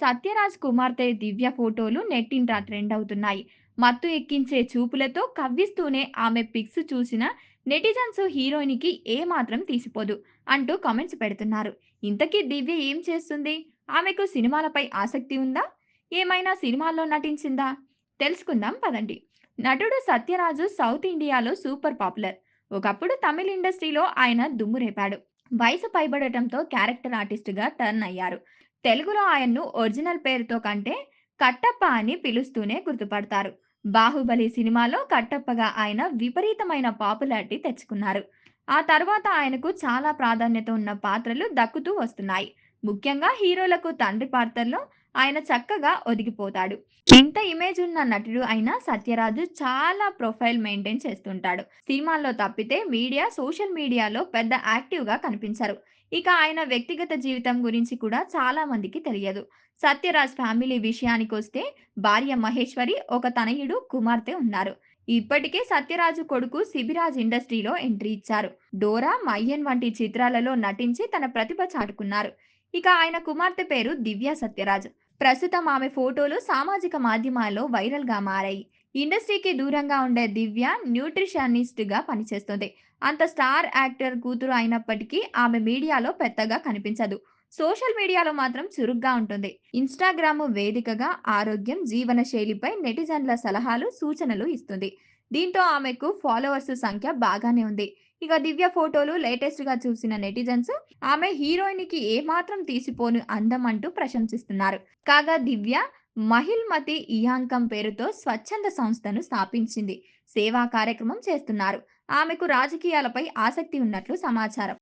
సత్యరాజ్ కుమార్తె దివ్య ఫోటోలు నెట్టింట ట్రెండ్ అవుతున్నాయి. మత్తు ఎక్కించే చూపులతో కవ్విస్తూనే ఆమె పిక్స్ చూసిన నెటిజన్స్ హీరోయిన్కి ఏమాత్రం తీసిపోదు అంటూ కామెంట్స్ పెడుతున్నారు. ఇంతకీ దివ్య ఏం చేస్తుంది? ఆమెకు సినిమాలపై ఆసక్తి ఉందా? ఏమైనా సినిమాల్లో నటించిందా? తెలుసుకుందాం పదండి. నటుడు సత్యరాజు సౌత్ ఇండియాలో సూపర్ పాపులర్. ఒకప్పుడు తమిళ ఇండస్ట్రీలో ఆయన దుమ్ము రేపాడు. వయసు పైబడటంతో క్యారెక్టర్ ఆర్టిస్ట్గా టర్న్ అయ్యారు. తెలుగులో ఆయన్ను ఒరిజినల్ పేరుతో కంటే కట్టప్ప అని పిలుస్తూనే గుర్తుపడతారు. బాహుబలి సినిమాలో కట్టప్పగా ఆయన విపరీతమైన పాపులారిటీ తెచ్చుకున్నారు. ఆ తర్వాత ఆయనకు చాలా ప్రాధాన్యత ఉన్న పాత్రలు దక్కుతూ వస్తున్నాయి. ముఖ్యంగా హీరోలకు తండ్రి పాత్రల్లో ఆయన చక్కగా ఒదిగిపోతాడు. ఇంత ఇమేజ్ ఉన్న నటుడు అయిన సత్యరాజు చాలా ప్రొఫైల్ మెయింటైన్ చేస్తుంటాడు. సినిమాల్లో తప్పితే మీడియా సోషల్ మీడియాలో పెద్ద యాక్టివ్గా కనిపించరు. ఇక ఆయన వ్యక్తిగత జీవితం గురించి కూడా చాలా మందికి తెలియదు. సత్యరాజ్ ఫ్యామిలీ విషయానికి వస్తే భార్య మహేశ్వరి ఒక తనయుడు కుమార్తె ఉన్నారు. ఇప్పటికే సత్యరాజు కొడుకు శిబిరాజ్ ఇండస్ట్రీలో ఎంట్రీ ఇచ్చారు. డోరా మయ్యన్ వంటి చిత్రాలలో నటించి తన ప్రతిభ చాటుకున్నారు. ఇక ఆయన కుమార్తె పేరు దివ్య సత్యరాజ్. ప్రస్తుతం ఆమె ఫోటోలు సామాజిక మాధ్యమాల్లో వైరల్గా మారాయి. ఇండస్ట్రీకి దూరంగా ఉండే దివ్య న్యూట్రిషనిస్ట్గా పనిచేస్తుంది. అంత స్టార్ యాక్టర్ కూతురు అయినప్పటికీ ఆమె మీడియాలో పెద్దగా కనిపించదు. సోషల్ మీడియాలో మాత్రం చురుగ్గా ఉంటుంది. ఇన్స్టాగ్రామ్ వేదికగా ఆరోగ్యం జీవన శైలిపై నెటిజన్ల సలహాలు సూచనలు ఇస్తుంది. దీంతో ఆమెకు ఫాలోవర్స్ సంఖ్య బాగానే ఉంది. ఇక దివ్య ఫోటోలు లేటెస్ట్గా చూసిన నెటిజన్స్ ఆమె హీరోయిన్కి ఏమాత్రం తీసిపోను అందం అంటూ ప్రశంసిస్తున్నారు. కాగా దివ్య మహిల్మతి ఇయాంకం పేరుతో స్వచ్ఛంద సంస్థను స్థాపించింది. సేవా కార్యక్రమం చేస్తున్నారు. ఆమెకు రాజకీయాలపై ఆసక్తి ఉన్నట్లు సమాచారం.